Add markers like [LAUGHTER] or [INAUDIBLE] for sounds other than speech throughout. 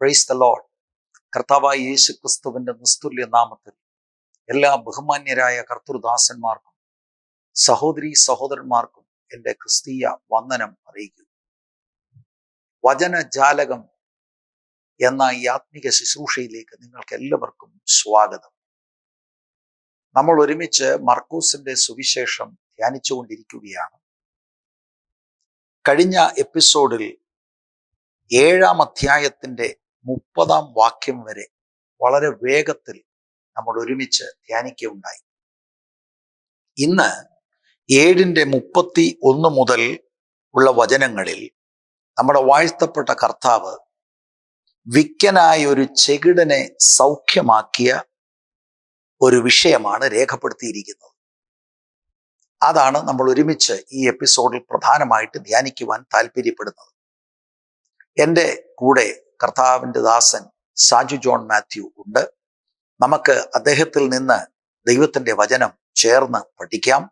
Praise the load കർത്താവായ യേശു ക്രിസ്തുവിന്റെ നിസ്തുല്യ നാമത്തിൽ എല്ലാ ബഹുമാന്യരായ കർത്തൃദാസന്മാർക്കും സഹോദരി സഹോദരന്മാർക്കും എന്റെ ക്രിസ്തീയ വന്ദനം അറിയിക്കുന്നു. വചനജാലകം എന്ന ഈ ആത്മീക ശുശ്രൂഷയിലേക്ക് നിങ്ങൾക്ക് എല്ലാവർക്കും സ്വാഗതം. നമ്മൾ ഒരുമിച്ച് മർക്കൂസിന്റെ സുവിശേഷം ധ്യാനിച്ചുകൊണ്ടിരിക്കുകയാണ്. കഴിഞ്ഞ എപ്പിസോഡിൽ ഏഴാം അധ്യായത്തിന്റെ മുപ്പതാം വാക്യം വരെ വളരെ വേഗത്തിൽ നമ്മൾ ഒരുമിച്ച് ധ്യാനിക്കുകയുണ്ടായി. ഇന്ന് ഏഴിന്റെ മുപ്പത്തി ഒന്ന് മുതൽ ഉള്ള വചനങ്ങളിൽ നമ്മുടെ വാഴ്ത്തപ്പെട്ട കർത്താവ് വിക്കനായ ഒരു ചെകിടനെ സൗഖ്യമാക്കിയ ഒരു വിഷയമാണ് രേഖപ്പെടുത്തിയിരിക്കുന്നത്. അതാണ് നമ്മൾ ഒരുമിച്ച് ഈ എപ്പിസോഡിൽ പ്രധാനമായിട്ട് ധ്യാനിക്കുവാൻ താല്പര്യപ്പെടുന്നത്. എന്റെ കൂടെ കർത്താവിന്റെ ദാസൻ സാജു ജോൺ മാത്യു ഉണ്ട്. നമുക്ക് അദ്ദേഹത്തിൽ നിന്ന് ദൈവത്തിന്റെ വചനം ചേർന്ന് പഠിക്കാം.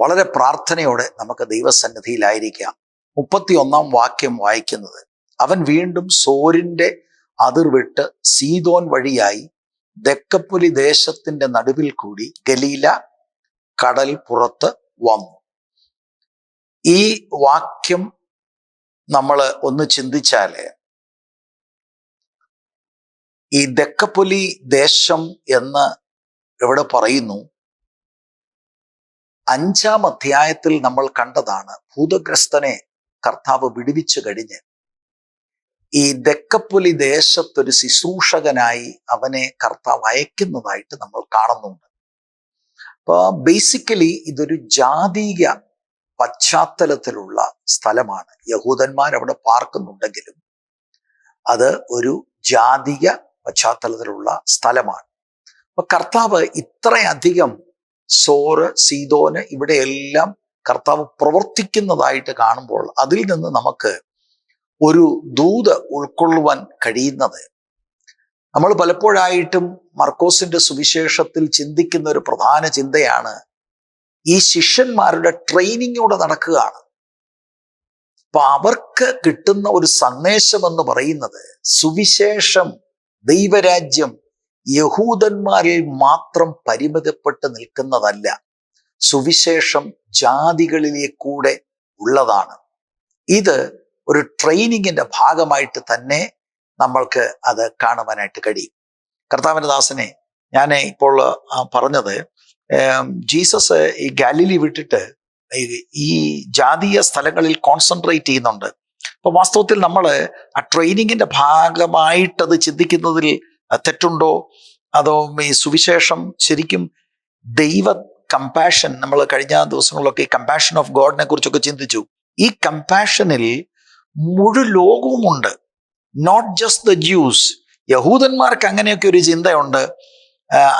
വളരെ പ്രാർത്ഥനയോടെ നമുക്ക് ദൈവസന്നിധിയിലായിരിക്കാം. മുപ്പത്തി ഒന്നാം വാക്യം വായിക്കുന്നത് അവൻ വീണ്ടും സോരിന്റെ അതിർവിട്ട് സീതോൻ വഴിയായി ദക്കപ്പുലി ദേശത്തിന്റെ നടുവിൽ കൂടി ഗലീല കടൽ പുറത്ത് വന്നു. ഈ വാക്യം നമ്മൾ ഒന്ന് ചിന്തിച്ചാൽ ഈ ദക്കപ്പൊലി ദേശം എന്ന് ഇവിടെ പറയുന്നു? അഞ്ചാം അധ്യായത്തിൽ നമ്മൾ കണ്ടതാണ് ഭൂതഗ്രസ്തനെ കർത്താവ് വിടുവിച്ചു കഴിഞ്ഞ്. ഈ ദക്കപ്പൊലി ദേശത്തൊരു ശുശ്രൂഷകനായി അവനെ കർത്താവ് അയക്കുന്നതായിട്ട് നമ്മൾ കാണുന്നുണ്ട്. അപ്പൊ ബേസിക്കലി ഇതൊരു ജാതീയ പശ്ചാത്തലത്തിലുള്ള സ്ഥലമാണ്. യഹൂദന്മാർ അവിടെ പാർക്കുന്നുണ്ടെങ്കിലും അത് ഒരു ജാതീയ പശ്ചാത്തലത്തിലുള്ള സ്ഥലമാണ്. അപ്പൊ കർത്താവ് ഇത്രയധികം സോറ് സീതോന് ഇവിടെയെല്ലാം കർത്താവ് പ്രവർത്തിക്കുന്നതായിട്ട് കാണുമ്പോൾ അതിൽ നിന്ന് നമുക്ക് ഒരു ദൂത് ഉൾക്കൊള്ളുവാൻ കഴിയുന്നത്. നമ്മൾ പലപ്പോഴായിട്ടും മർക്കോസിന്റെ സുവിശേഷത്തിൽ ചിന്തിക്കുന്ന ഒരു പ്രധാന ചിന്തയാണ് ഈ ശിഷ്യന്മാരുടെ ട്രെയിനിങ്ങോടെ നടക്കുകയാണ്. അപ്പൊ അവർക്ക് കിട്ടുന്ന ഒരു സന്ദേശം എന്ന് പറയുന്നത് സുവിശേഷം ദൈവരാജ്യം യഹൂദന്മാരിൽ മാത്രം പരിമിതപ്പെട്ട് നിൽക്കുന്നതല്ല. സുവിശേഷം ജാതികളിലേക്കൂടെ ഉള്ളതാണ്. ഇത് ഒരു ട്രെയിനിങ്ങിന്റെ ഭാഗമായിട്ട് തന്നെ നമ്മൾക്ക് അത് കാണുവാനായിട്ട് കഴിയും. കർത്താവിന്റെ ദാസനെ ഞാൻ ഇപ്പോൾ പറഞ്ഞത് ജീസസ് ഈ ഗാലിലി വിട്ടിട്ട് ഈ ജാതീയ സ്ഥലങ്ങളിൽ കോൺസെൻട്രേറ്റ് ചെയ്യുന്നുണ്ട്. അപ്പൊ വാസ്തവത്തിൽ നമ്മൾ ആ ട്രെയിനിങ്ങിന്റെ ഭാഗമായിട്ട് അത് ചിന്തിക്കുന്നതിൽ തെറ്റുണ്ടോ? അതോ ഈ സുവിശേഷം ശരിക്കും ദൈവ കമ്പാഷൻ നമ്മൾ കഴിഞ്ഞ ദിവസങ്ങളിലൊക്കെ ഈ കമ്പാഷൻ ഓഫ് ഗോഡിനെ കുറിച്ചൊക്കെ ചിന്തിച്ചു. ഈ കമ്പാഷനിൽ മുഴു ലോകവുമുണ്ട്. നോട്ട് ജസ്റ്റ് ദ ജ്യൂസ് യഹൂദന്മാർക്ക് അങ്ങനെയൊക്കെ ഒരു ചിന്തയുണ്ട്.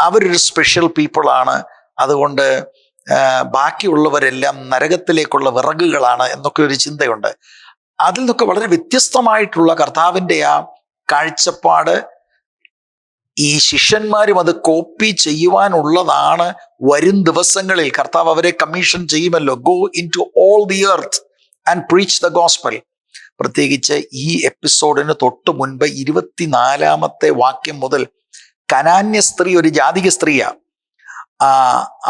അവരൊരു സ്പെഷ്യൽ പീപ്പിളാണ് അതുകൊണ്ട് ബാക്കിയുള്ളവരെല്ലാം നരകത്തിലേക്കുള്ള വിറകുകളാണ് എന്നൊക്കെ ഒരു ചിന്തയുണ്ട്. അതിൽ നിന്നൊക്കെ വളരെ വ്യത്യസ്തമായിട്ടുള്ള കർത്താവിന്റെ ആ കാഴ്ചപ്പാട് ഈ ശിഷ്യന്മാരും അത് കോപ്പി ചെയ്യുവാനുള്ളതാണ് വരും ദിവസങ്ങളിൽ. കർത്താവ് അവരെ കമ്മീഷൻ ചെയ്യുമല്ലോ. Go into all the earth and preach the gospel പ്രത്യേകിച്ച് ഈ എപ്പിസോഡിന് തൊട്ട് മുൻപ് ഇരുപത്തിനാലാമത്തെ വാക്യം മുതൽ കനാന്യ സ്ത്രീ ഒരു ജാതിക സ്ത്രീയാ.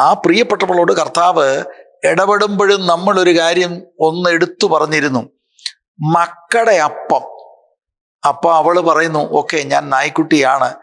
ആ പ്രിയപ്പെട്ടവളോട് കർത്താവ് ഇടപെടുമ്പോഴും നമ്മളൊരു കാര്യം ഒന്ന് എടുത്തു പറഞ്ഞിരുന്നു. മക്കളുടെ അപ്പം. അപ്പൊ അവൾ പറയുന്നു ഓക്കെ ഞാൻ നായ്ക്കുട്ടിയാണ്.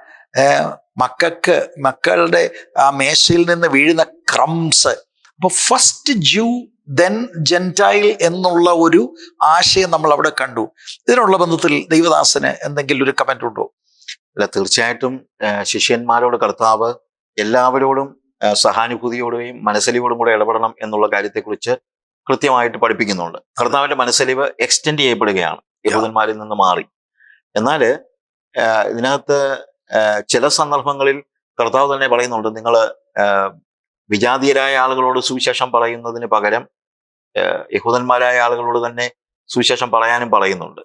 മക്കൾക്ക് മക്കളുടെ ആ മേശയിൽ നിന്ന് വീഴുന്ന ക്രംസ്. അപ്പോൾ ഫസ്റ്റ് ജ്യൂ ദെൻ ജെന്റൈൽ എന്നുള്ള ഒരു ആശയം നമ്മൾ അവിടെ കണ്ടു. ഇതിനുള്ള ബന്ധത്തിൽ ദൈവദാസന് എന്തെങ്കിലും ഒരു കമന്റ് ഉണ്ടോ? അല്ല തീർച്ചയായിട്ടും ശിഷ്യന്മാരോട് കർത്താവ് എല്ലാവരോടും സഹാനുഭൂതിയോടെയും മനസ്സിലോടും കൂടെ ഇടപെടണം എന്നുള്ള കാര്യത്തെക്കുറിച്ച് കൃത്യമായിട്ട് പഠിപ്പിക്കുന്നുണ്ട്. കർത്താവിന്റെ മനസ്സലിവ് എക്സ്റ്റെൻഡ് ചെയ്യപ്പെടുകയാണ്. യഹൂദന്മാരിൽ നിന്ന് മാറി. എന്നാൽ ഇതിനകത്ത് ചില സന്ദർഭങ്ങളിൽ കർത്താവ് തന്നെ പറയുന്നുണ്ട് നിങ്ങൾ വിജാതീയരായ ആളുകളോട് സുവിശേഷം പറയുന്നതിന് പകരം യഹൂദന്മാരായ ആളുകളോട് തന്നെ സുവിശേഷം പറയാനും പറയുന്നുണ്ട്.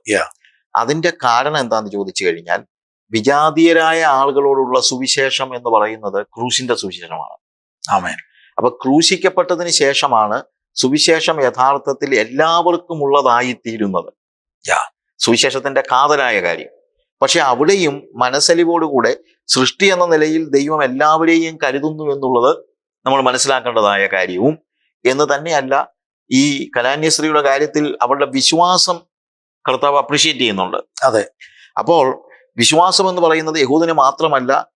അതിന്റെ കാരണം എന്താന്ന് ചോദിച്ചു കഴിഞ്ഞാൽ വിജാതീയരായ ആളുകളോടുള്ള സുവിശേഷം എന്ന് പറയുന്നത് ക്രൂശിന്റെ സുവിശേഷമാണ്. അപ്പൊ ക്രൂശിക്കപ്പെട്ടതിന് ശേഷമാണ് സുവിശേഷം യഥാർത്ഥത്തിൽ എല്ലാവർക്കും ഉള്ളതായിത്തീരുന്നത് യാ. സുവിശേഷത്തിന്റെ കാതലായ കാര്യം. പക്ഷെ അവിടെയും മനസ്സലിവോടുകൂടെ സൃഷ്ടി എന്ന നിലയിൽ ദൈവം എല്ലാവരെയും കരുതുന്നു എന്നുള്ളത് നമ്മൾ മനസ്സിലാക്കേണ്ടതായ കാര്യവും. എന്ന് തന്നെയല്ല ഈ കലാന്യശ്രീയുടെ കാര്യത്തിൽ അവരുടെ വിശ്വാസം കർത്താവ് അപ്രീഷിയേറ്റ് ചെയ്യുന്നുണ്ട്. അതെ. അപ്പോൾ വിശ്വാസം എന്ന് പറയുന്നത് യഹൂദന് മാത്രമല്ല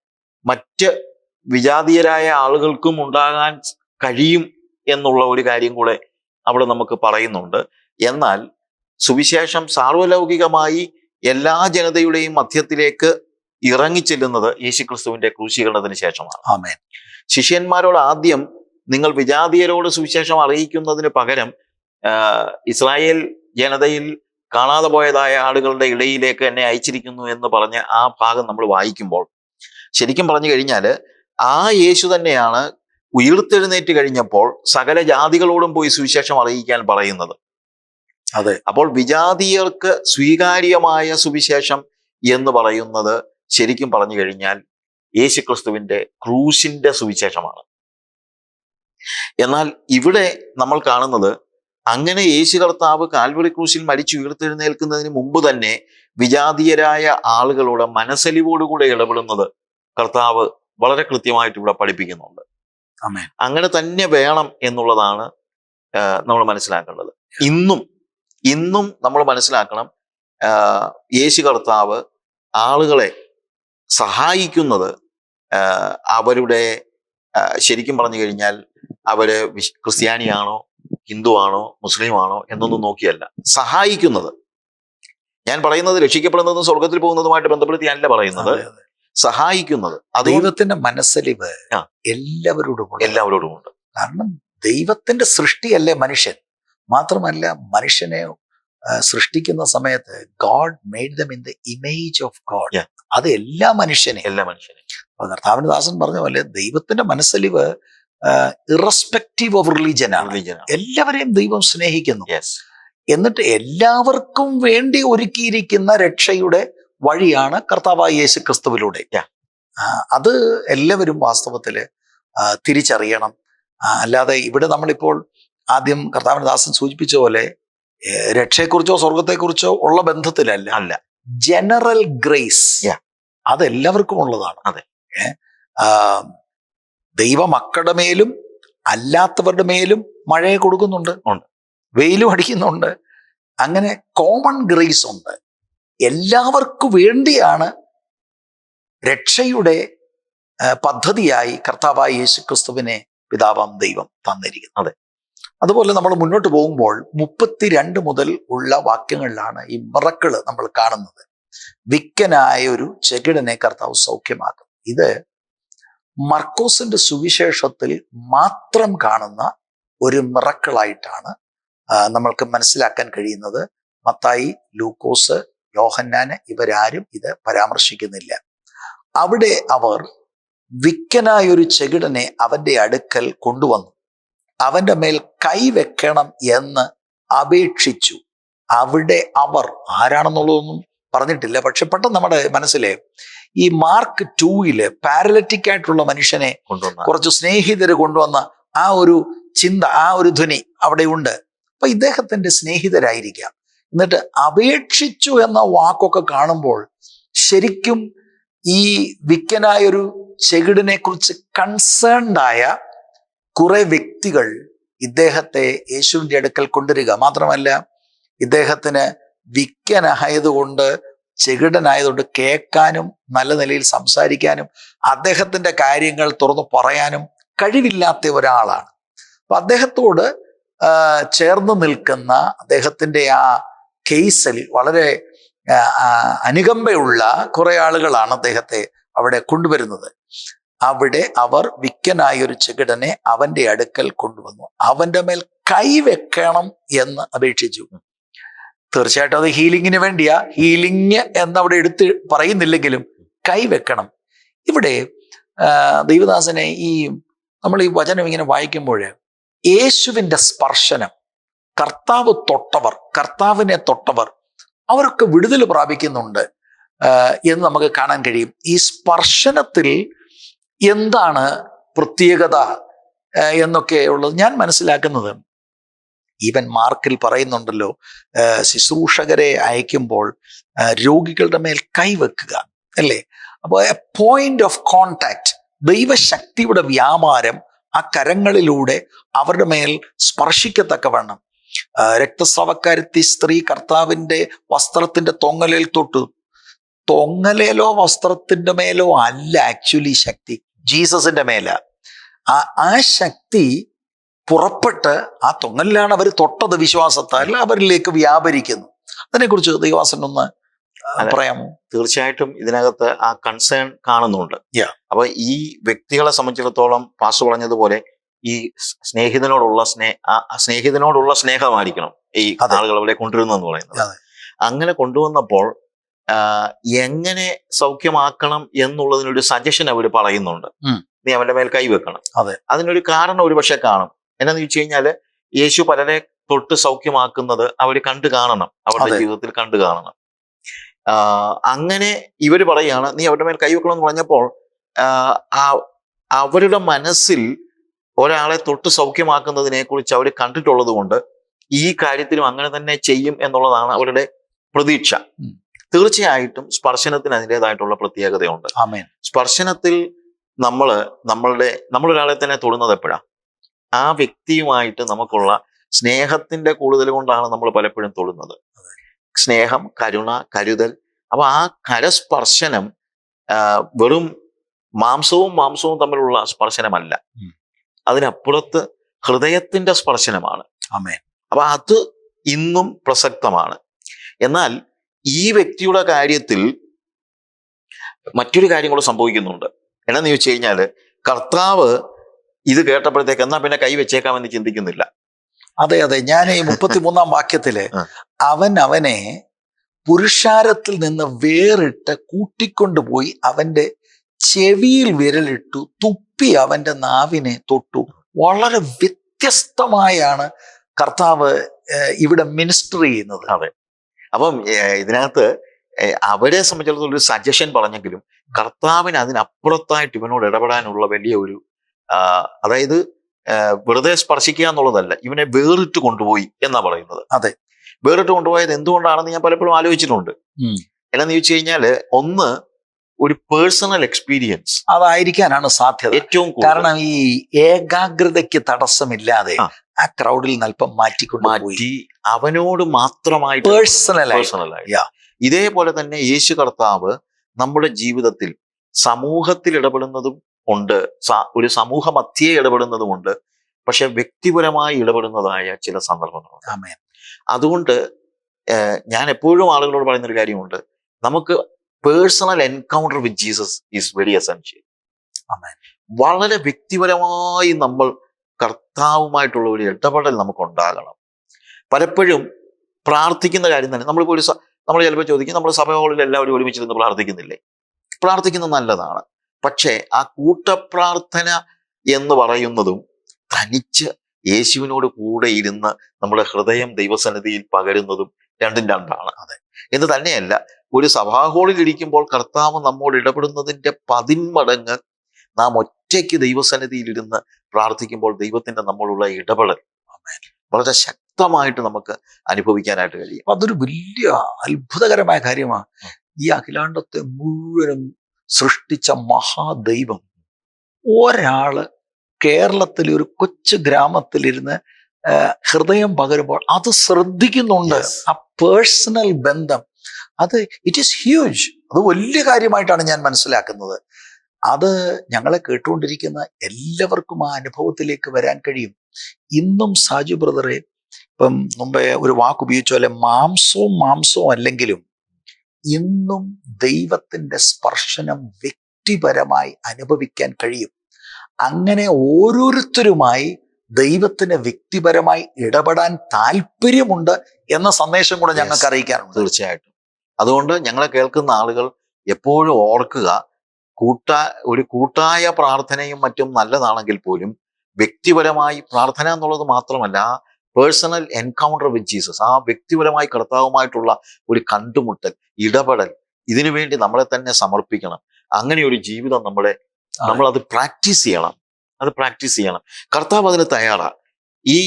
മറ്റ് വിജാതീയരായ ആളുകൾക്കും ഉണ്ടാകാൻ കഴിയും എന്നുള്ള ഒരു കാര്യം കൂടെ അവിടെ നമുക്ക് പറയുന്നുണ്ട്. എന്നാൽ സുവിശേഷം സാർവലൗകികമായി എല്ലാ ജനതയുടെയും മധ്യത്തിലേക്ക് ഇറങ്ങിച്ചെല്ലുന്നത് യേശുക്രിസ്തുവിന്റെ ക്രൂശീകരണത്തിന് ശേഷമാണ്. ആമേൻ. ശിഷ്യന്മാരോട് ആദ്യം നിങ്ങൾ വിജാതീയരോട് സുവിശേഷം അറിയിക്കുന്നതിന് പകരം ഇസ്രായേൽ ജനതയിൽ കാണാതെ പോയതായ ആളുകളുടെ ഇടയിലേക്ക് എന്നെ അയച്ചിരിക്കുന്നു എന്ന് പറഞ്ഞ ആ ഭാഗം നമ്മൾ വായിക്കുമ്പോൾ ശരിക്കും പറഞ്ഞു കഴിഞ്ഞാൽ ആ യേശു തന്നെയാണ് ഉയർത്തെഴുന്നേറ്റ് കഴിഞ്ഞപ്പോൾ സകല ജാതികളോടും പോയി സുവിശേഷം അറിയിക്കാൻ പറയുന്നത്. അതെ. അപ്പോൾ വിജാതീയർക്ക് സ്വീകാര്യമായ സുവിശേഷം എന്ന് പറയുന്നത് ശരിക്കും പറഞ്ഞു കഴിഞ്ഞാൽ യേശുക്രിസ്തുവിന്റെ ക്രൂശിന്റെ സുവിശേഷമാണ്. എന്നാൽ ഇവിടെ നമ്മൾ കാണുന്നത് അങ്ങനെ യേശു കർത്താവ് കാൽവറി ക്രൂശിൽ മരിച്ചു ഉയർത്തെഴുന്നേൽക്കുന്നതിന് മുമ്പ് തന്നെ വിജാതീയരായ ആളുകളോട് മനസ്സലിവോടുകൂടെ ഇടപെടുന്നത് കർത്താവ് വളരെ കൃത്യമായിട്ട് ഇവിടെ പഠിപ്പിക്കുന്നുണ്ട്. അങ്ങനെ തന്നെ വേണം എന്നുള്ളതാണ് നമ്മൾ മനസ്സിലാക്കേണ്ടത്. ഇന്നും ഇന്നും നമ്മൾ മനസ്സിലാക്കണം യേശു കർത്താവ് ആളുകളെ സഹായിക്കുന്നത് അവരുടെ ശരിക്കും പറഞ്ഞു കഴിഞ്ഞാൽ അവർ ക്രിസ്ത്യാനിയാണോ ഹിന്ദു ആണോ മുസ്ലിം ആണോ എന്നൊന്നും നോക്കിയല്ല. സഹായിക്കുന്നത്. ഞാൻ പറയുന്നത് രക്ഷിക്കപ്പെടുന്നതും സ്വർഗത്തിൽ പോകുന്നതുമായിട്ട് ബന്ധപ്പെടുത്തിയല്ല പറയുന്നത്. സഹായിക്കുന്നത്. ദൈവത്തിന്റെ മനസ്സലിവ്. എല്ലാവരോടും. എല്ലാവരോടും ഉണ്ട് കാരണം ദൈവത്തിന്റെ സൃഷ്ടിയല്ലേ മനുഷ്യൻ. മാത്രമല്ല മനുഷ്യനെ സൃഷ്ടിക്കുന്ന സമയത്ത് God made them in the image of God അത് എല്ലാ മനുഷ്യനെ എല്ലാ മനുഷ്യനെ അപ്പൊ കർത്താവിന്റെ ദാസൻ പറഞ്ഞ പോലെ ദൈവത്തിന്റെ മനസ്സലിവ് ഇറസ്പെക്റ്റീവ് ഓഫ് റിലീജൻ ആണ്. എല്ലാവരെയും ദൈവം സ്നേഹിക്കുന്നു. എന്നിട്ട് എല്ലാവർക്കും വേണ്ടി ഒരുക്കിയിരിക്കുന്ന രക്ഷയുടെ വഴിയാണ് കർത്താവായ യേശു ക്രിസ്തുവിലൂടെ അത് എല്ലാവരും വാസ്തവത്തിൽ തിരിച്ചറിയണം. അല്ലാതെ ഇവിടെ നമ്മളിപ്പോൾ ആദ്യം കർത്താവിന്റെ ദാസൻ സൂചിപ്പിച്ച പോലെ രക്ഷയെക്കുറിച്ചോ സ്വർഗത്തെക്കുറിച്ചോ ഉള്ള ബന്ധത്തിലല്ല. അല്ല. ജനറൽ ഗ്രേസ് അതെല്ലാവർക്കും ഉള്ളതാണ്. അതെ. ദൈവ മക്കളുടെ ദൈവമക്കളുടെ മേലും അല്ലാത്തവരുടെ മേലും മഴയെ കൊടുക്കുന്നുണ്ട്. ഉണ്ട്. വെയിലും അടിക്കുന്നുണ്ട്. അങ്ങനെ കോമൺ ഗ്രേസ് ഉണ്ട്. എല്ലാവർക്കും വേണ്ടിയാണ് രക്ഷയുടെ പദ്ധതിയായി കർത്താവായ യേശു ക്രിസ്തുവിനെ പിതാവാം ദൈവം തന്നിരിക്കുന്നത്. അതെ. അതുപോലെ നമ്മൾ മുന്നോട്ട് പോകുമ്പോൾ മുപ്പത്തിരണ്ട് മുതൽ ഉള്ള വാക്യങ്ങളിലാണ് ഈ മിറക്കിൾ നമ്മൾ കാണുന്നത്. വിക്കനായ ഒരു ചെകിടനെ കർത്താവ് സൗഖ്യമാക്കും ഇത് മർക്കോസിന്റെ സുവിശേഷത്തിൽ മാത്രം കാണുന്ന ഒരു മിറക്കിളായിട്ടാണ് നമ്മൾക്ക് മനസ്സിലാക്കാൻ കഴിയുന്നത്. മത്തായി ലൂക്കോസ് യോഹന്നാന് ഇവരാരും ഇത് പരാമർശിക്കുന്നില്ല. അവിടെ അവർ വിക്കനായ ഒരു ചെകിടനെ അവന്റെ അടുക്കൽ കൊണ്ടുവന്നു. അവന്റെ മേൽ കൈവെക്കണം എന്ന് അപേക്ഷിച്ചു. അവിടെ അവർ ആരാണെന്നുള്ളതൊന്നും പറഞ്ഞിട്ടില്ല. പക്ഷെ പെട്ടെന്ന് നമ്മുടെ മനസ്സിലെ ഈ മാർക്ക് ടൂയിൽ പാരലറ്റിക് ആയിട്ടുള്ള മനുഷ്യനെ കൊണ്ടുവന്ന കുറച്ച് സ്നേഹിതര് കൊണ്ടുവന്ന ആ ഒരു ചിന്ത ആ ഒരു ധ്വനി അവിടെ ഉണ്ട്. അപ്പൊ ഇദ്ദേഹത്തിന്റെ സ്നേഹിതരായിരിക്കാം. എന്നിട്ട് അപേക്ഷിച്ചു എന്ന വാക്കൊക്കെ കാണുമ്പോൾ ശരിക്കും ഈ വിക്കനായ ഒരു ചെകിടിനെ കുറിച്ച് കൺസേൺഡായ കുറെ വ്യക്തികൾ ഇദ്ദേഹത്തെ യേശുവിന്റെ അടുക്കൽ കൊണ്ടുവരിക. മാത്രമല്ല ഇദ്ദേഹത്തിന് വിക്കനായതുകൊണ്ട് ചെകിടനായതുകൊണ്ട് കേൾക്കാനും നല്ല നിലയിൽ സംസാരിക്കാനും അദ്ദേഹത്തിന്റെ കാര്യങ്ങൾ തുറന്നു പറയാനും കഴിവില്ലാത്ത ഒരാളാണ്. അപ്പൊ അദ്ദേഹത്തോട് ചേർന്ന് നിൽക്കുന്ന അദ്ദേഹത്തിന്റെ ആ കേസിൽ വളരെ അനുകമ്പയുള്ള കുറെ ആളുകളാണ് അദ്ദേഹത്തെ അവിടെ കൊണ്ടുവരുന്നത്. അവിടെ അവർ വിക്കനായ ഒരു ചെകിടനെ അവന്റെ അടുക്കൽ കൊണ്ടുവന്നു. അവന്റെ മേൽ കൈവെക്കണം എന്ന് അപേക്ഷിച്ചു. തീർച്ചയായിട്ടും അത് ഹീലിങ്ങിന് വേണ്ടിയാ. ഹീലിംഗ് എന്ന് അവിടെ എടുത്ത് പറയുന്നില്ലെങ്കിലും കൈവെക്കണം ഇവിടെ ദൈവദാസനെ ഈ നമ്മൾ ഈ വചനം ഇങ്ങനെ വായിക്കുമ്പോൾ യേശുവിന്റെ സ്പർശനം കർത്താവ് തൊട്ടവർ കർത്താവിനെ തൊട്ടവർ അവരൊക്കെ വിടുതൽ പ്രാപിക്കുന്നുണ്ട് എന്ന് നമുക്ക് കാണാൻ കഴിയും. ഈ സ്പർശനത്തിൽ എന്താണ് പ്രത്യേകത എന്നൊക്കെ ഉള്ളത് ഞാൻ മനസ്സിലാക്കുന്നത്. ഈവൻ മാർക്കിൽ പറയുന്നുണ്ടല്ലോ ശുശ്രൂഷകരെ അയക്കുമ്പോൾ രോഗികളുടെ മേൽ കൈവെക്കുക അല്ലേ? അപ്പോൾ എ പോയിന്റ് ഓഫ് കോണ്ടാക്ട് ദൈവശക്തിയുടെ വ്യാപാരം ആ കരങ്ങളിലൂടെ അവരുടെ മേൽ സ്പർശിക്കത്തക്കവണ്ണം. രക്തസ്രവക്കാരത്തി സ്ത്രീ കർത്താവിന്റെ വസ്ത്രത്തിന്റെ തൊങ്ങലിൽ തൊട്ടു. തൊങ്ങലേലോ വസ്ത്രത്തിന്റെ മേലോ അല്ല ആക്ച്വലി ശക്തി. ജീസസിന്റെ മേല. ആ ആ ശക്തി പുറപ്പെട്ട് ആ തൊങ്ങലിലാണ് അവർ തൊട്ടത് വിശ്വാസത്താൽ അവരിലേക്ക് വ്യാപരിക്കുന്നു. അതിനെക്കുറിച്ച് ദൈവാസൻ ഒന്ന് പറയാമോ? തീർച്ചയായിട്ടും ഇതിനകത്ത് ആ കൺസേൺ കാണുന്നുണ്ട്. അപ്പൊ ഈ വ്യക്തികളെ സംബന്ധിച്ചിടത്തോളം പാസ് പറഞ്ഞതുപോലെ ഈ സ്നേഹിതനോടുള്ള സ്നേഹ ആ സ്നേഹിതനോടുള്ള സ്നേഹമായിരിക്കണം ഈ. ആളുകൾ അവിടെ കൊണ്ടുവരുന്നതെന്ന് പറയുന്നത്. അങ്ങനെ കൊണ്ടുവന്നപ്പോൾ എങ്ങനെ സൗഖ്യമാക്കണം എന്നുള്ളതിനൊരു സജഷൻ അവർ പറയുന്നുണ്ട്. നീ അവന്റെ മേൽ കൈവെക്കണം അതെ. അതിനൊരു കാരണം ഒരു പക്ഷെ കാണും എന്നാന്ന് ചോദിച്ചു കഴിഞ്ഞാൽ യേശു പലരെ തൊട്ട് സൗഖ്യമാക്കുന്നത് അവർ കണ്ടു കാണണം അവരുടെ ജീവിതത്തിൽ കണ്ടു കാണണം അങ്ങനെ ഇവർ പറയാണ് നീ അവരുടെ മേൽ കൈവെക്കണം എന്ന് പറഞ്ഞപ്പോൾ അവരുടെ മനസ്സിൽ ഒരാളെ തൊട്ട് സൗഖ്യമാക്കുന്നതിനെ കുറിച്ച് അവർ കണ്ടിട്ടുള്ളത് കൊണ്ട് ഈ കാര്യത്തിലും അങ്ങനെ തന്നെ ചെയ്യും എന്നുള്ളതാണ് അവരുടെ പ്രതീക്ഷ. തീർച്ചയായിട്ടും സ്പർശനത്തിന് അതിന്റെതായിട്ടുള്ള പ്രത്യേകതയുണ്ട്. സ്പർശനത്തിൽ നമ്മൾ നമ്മളുടെ നമ്മളൊരാളെ തന്നെ തൊടുന്നത് എപ്പോഴാണ് ആ വ്യക്തിയുമായിട്ട് നമുക്കുള്ള സ്നേഹത്തിന്റെ കൂടുതൽ കൊണ്ടാണ് നമ്മൾ പലപ്പോഴും തൊടുന്നത്. സ്നേഹം കരുണ കരുതൽ. അപ്പൊ ആ കരസ്പർശനം വെറും മാംസവും മാംസവും തമ്മിലുള്ള സ്പർശനമല്ല. അതിനപ്പുറത്ത് ഹൃദയത്തിന്റെ സ്പർശനമാണ്. ആമേൻ. അപ്പൊ അത് ഇന്നും പ്രസക്തമാണ്. എന്നാൽ ഈ വ്യക്തിയുടെ കാര്യത്തിൽ മറ്റൊരു കാര്യം കൂടെ സംഭവിക്കുന്നുണ്ട്. എന്നാന്ന് ചോദിച്ചു കഴിഞ്ഞാൽ കർത്താവ് ഇത് കേട്ടപ്പോഴത്തേക്ക് എന്നാ പിന്നെ കൈ വെച്ചേക്കാമെന്ന് ചിന്തിക്കുന്നില്ല. അതെ അതെ. ഞാൻ ഈ [LAUGHS] മുപ്പത്തിമൂന്നാം വാക്യത്തിൽ. അവൻ അവനെ പുരുഷാരത്തിൽ നിന്ന് വേറിട്ട് കൂട്ടിക്കൊണ്ടുപോയി അവന്റെ ചെവിയിൽ വിരലിട്ടു തുപ്പി അവന്റെ നാവിനെ തൊട്ടു. വളരെ വ്യത്യസ്തമായാണ് കർത്താവ് ഇവിടെ മിനിസ്റ്റർ ചെയ്യുന്നത്. അതെ. അപ്പം ഇതിനകത്ത് അവരെ സംബന്ധിച്ചിടത്തോളം ഒരു സജഷൻ പറഞ്ഞെങ്കിലും കർത്താവിന് അതിനപ്പുറത്തായിട്ട് ഇവനോട് ഇടപെടാനുള്ള വലിയ ഒരു അതായത് വെറുതെ സ്പർശിക്കുക എന്നുള്ളതല്ല ഇവനെ വേറിട്ട് കൊണ്ടുപോയി എന്നാ പറയുന്നത്. അതെ. വേറിട്ട് കൊണ്ടുപോയത് എന്തുകൊണ്ടാണെന്ന് ഞാൻ പലപ്പോഴും ആലോചിച്ചിട്ടുണ്ട്. എന്നാന്ന് ചോദിച്ചു കഴിഞ്ഞാൽ ഒന്ന് ഒരു പേഴ്സണൽ എക്സ്പീരിയൻസ് അതായിരിക്കാനാണ് സാധ്യത. ഏറ്റവും കാരണം ഈ ഏകാഗ്രതയ്ക്ക് തടസ്സമില്ലാതെ ആ. ക്രൗഡിൽ നൽപ്പം മാറ്റിക്കൊണ്ടു മാറ്റി അവനോട് മാത്രമായി പേഴ്സണൽ. Yeah. ഇതേപോലെ തന്നെ യേശു കർത്താവ് നമ്മുടെ ജീവിതത്തിൽ സമൂഹത്തിൽ ഇടപെടുന്നതും ഉണ്ട്. ഒരു സമൂഹ മധ്യേ ഇടപെടുന്നതും ഉണ്ട്. പക്ഷെ വ്യക്തിപരമായി ഇടപെടുന്നതായ ചില സന്ദർഭങ്ങളുണ്ട്. അതുകൊണ്ട് ഞാൻ എപ്പോഴും ആളുകളോട് പറയുന്ന ഒരു കാര്യമുണ്ട്. നമുക്ക് personal encounter with Jesus is very essential വളരെ വ്യക്തിപരമായി നമ്മൾ കർത്താവുമായിട്ടുള്ള ഒരു ഇടപെടൽ നമുക്ക് ഉണ്ടാകണം പലപ്പോഴും പ്രാർത്ഥിക്കുന്ന കാര്യം തന്നെ നമ്മളിപ്പോൾ ഒരു നമ്മൾ ചിലപ്പോൾ ചോദിക്കും നമ്മൾ സഭകളിൽ എല്ലാവരും ഒരുമിച്ചിരുന്ന് പ്രാർത്ഥിക്കുന്നില്ലേ? പ്രാർത്ഥിക്കുന്നത് നല്ലതാണ്. പക്ഷേ ആ കൂട്ടപ്രാർത്ഥന എന്ന് പറയുന്നതും തനിച്ച് യേശുവിനോട് കൂടെ ഇരുന്ന് നമ്മുടെ ഹൃദയം ദൈവസന്നിധിയിൽ പകരുന്നതും രണ്ടും രണ്ടാണ്. അതെ. എന്ന് തന്നെയല്ല ഒരു സഭാഹോളിൽ ഇരിക്കുമ്പോൾ കർത്താവ് നമ്മോട് ഇടപെടുന്നതിന്റെ പതിന്മടങ്ങ് നാം ഒറ്റയ്ക്ക് ദൈവസന്നിധിയിലിരുന്ന് പ്രാർത്ഥിക്കുമ്പോൾ ദൈവത്തിന്റെ നമ്മളുള്ള ഇടപെടൽ. വളരെ ശക്തമായിട്ട് നമുക്ക് അനുഭവിക്കാനായിട്ട് കഴിയും. അതൊരു വലിയ അത്ഭുതകരമായ കാര്യമാണ്. ഈ അഖിലാണ്ടത്തെ മുഴുവനും സൃഷ്ടിച്ച മഹാദൈവം ഒരാൾ കേരളത്തിലെ ഒരു കൊച്ചു ഗ്രാമത്തിലിരുന്ന് ഹൃദയം പകരുമ്പോൾ അത് ശ്രദ്ധിക്കുന്നുണ്ട്. ആ പേഴ്സണൽ ബന്ധം അത് ഇറ്റ് ഈസ് ഹ്യൂജ് അത് വലിയ കാര്യമായിട്ടാണ് ഞാൻ മനസ്സിലാക്കുന്നത്. അത് ഞങ്ങളെ കേട്ടുകൊണ്ടിരിക്കുന്ന എല്ലാവർക്കും ആ അനുഭവത്തിലേക്ക് വരാൻ കഴിയും. ഇന്നും സാജു ബ്രദറെ ഇപ്പം മുമ്പേ ഒരു വാക്ക് ഉപയോഗിച്ച പോലെ മാംസവും മാംസവും അല്ലെങ്കിലും ഇന്നും ദൈവത്തിന്റെ സ്പർശനം വ്യക്തിപരമായി അനുഭവിക്കാൻ കഴിയും. അങ്ങനെ ഓരോരുത്തരുമായി ദൈവത്തിന് വ്യക്തിപരമായി ഇടപെടാൻ താല്പര്യമുണ്ട് എന്ന സന്ദേശം കൂടെ ഞങ്ങൾക്ക് അറിയിക്കാറുണ്ട് തീർച്ചയായിട്ടും. അതുകൊണ്ട് ഞങ്ങളെ കേൾക്കുന്ന ആളുകൾ എപ്പോഴും ഓർക്കുക കൂട്ട ഒരു കൂട്ടായ പ്രാർത്ഥനയും മറ്റും നല്ലതാണെങ്കിൽ പോലും വ്യക്തിപരമായി പ്രാർത്ഥന എന്നുള്ളത് മാത്രമല്ല പേഴ്സണൽ എൻകൗണ്ടർ വിത്ത് ജീസസ് ആ വ്യക്തിപരമായി കർത്താവുമായിട്ടുള്ള ഒരു കണ്ടുമുട്ടൽ ഇടപെടൽ ഇതിനുവേണ്ടി നമ്മളെ തന്നെ സമർപ്പിക്കണം. അങ്ങനെ ഒരു ജീവിതം നമ്മളെ നമ്മൾ അത് പ്രാക്ടീസ് ചെയ്യണം. അത് പ്രാക്ടീസ് ചെയ്യണം. കർത്താവ് അതിന് തയ്യാറാണ് ഈ.